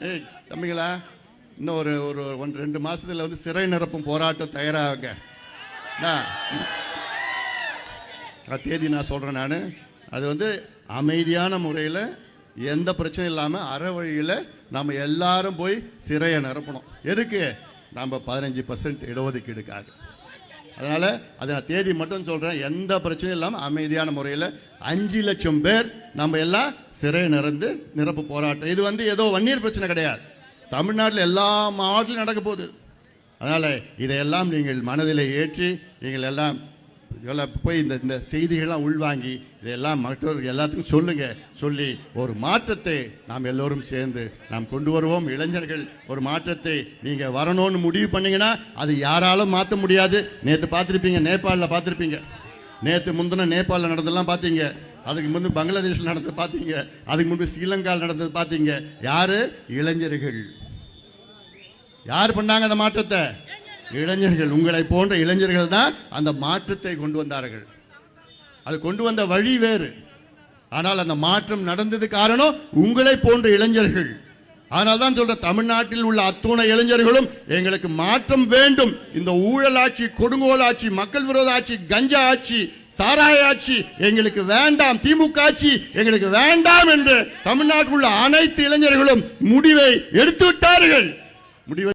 ஏய் தம்பிங்களா இன்னும் ஒரு ஒரு ஒன் ரெண்டு மாதத்தில் வந்து சிறை நிரப்பும் போராட்டம் தயாராக. தேதி நான் சொல்கிறேன் நான். அது வந்து அமைதியான முறையில் எந்த பிரச்சனையும் இல்லாமல் அற வழியில் நம்ம எல்லாரும் போய் சிறையை நிரப்பணும். எதுக்கு? நம்ம பதினஞ்சு பர்சன்ட் இடஒதுக்கீடுக்காக. அதனால் அதை நான் தேதி மட்டும் சொல்கிறேன் எந்த பிரச்சனையும் இல்லாமல் அமைதியான முறையில் அஞ்சு லட்சம் பேர் நம்ம எல்லாம் சிறை நிறந்து நிரப்பு போராட்டம். இது வந்து ஏதோ வன்னியர் பிரச்சனை கிடையாது. தமிழ்நாட்டில் எல்லா மாவட்டத்திலும் நடக்க போகுது. அதனால் இதையெல்லாம் நீங்கள் மனதில் ஏற்றி நீங்கள் எல்லாம் இதெல்லாம் போய் இந்த இந்த செய்திகள்லாம் உள்வாங்கி இதையெல்லாம் மற்றவர்கள் எல்லாத்துக்கும் சொல்லுங்கள் சொல்லி ஒரு மாற்றத்தை நாம் எல்லோரும் சேர்ந்து நாம் கொண்டு வருவோம். இளைஞர்கள் ஒரு மாற்றத்தை நீங்கள் வரணும்னு முடிவு பண்ணிங்கன்னா அது யாராலும் மாற்ற முடியாது. நேற்று பார்த்துருப்பீங்க நேபாளில் பார்த்துருப்பீங்க. நேற்று முந்தின நேபாளில் நடந்ததெல்லாம் பார்த்தீங்க. அதுக்கு முன்பு பங்களாதேஷில் நடந்தது பார்த்தீங்க. அதுக்கு முன்பு ஸ்ரீலங்காவில் நடந்தது பார்த்தீங்க. யார்? இளைஞர்கள். யார் பண்ணாங்க அந்த மாற்றத்தை? இளைஞர்கள். உங்களை போன்ற இளைஞர்கள் தான் அந்த மாற்றத்தை கொண்டு வந்தார்கள். அது கொண்டு வந்த வழி வேறு. ஆனால் அந்த மாற்றம் நடந்தது காரணம் உங்களை போன்ற இளைஞர்கள். ஆனால் தான் சொல்ற தமிழ்நாட்டில் உள்ள அத்துணை இளைஞர்களும் எங்களுக்கு மாற்றம் வேண்டும். இந்த ஊழல் ஆட்சி கொடுங்கோல் ஆட்சி மக்கள் விரோத ஆட்சி கஞ்சா ஆட்சி சாராய ஆட்சி எங்களுக்கு வேண்டாம் திமுக ஆட்சி எங்களுக்கு வேண்டாம் என்று தமிழ்நாட்டில் உள்ள அனைத்து இளைஞர்களும் முடிவை எடுத்து விட்டார்கள். முடிவை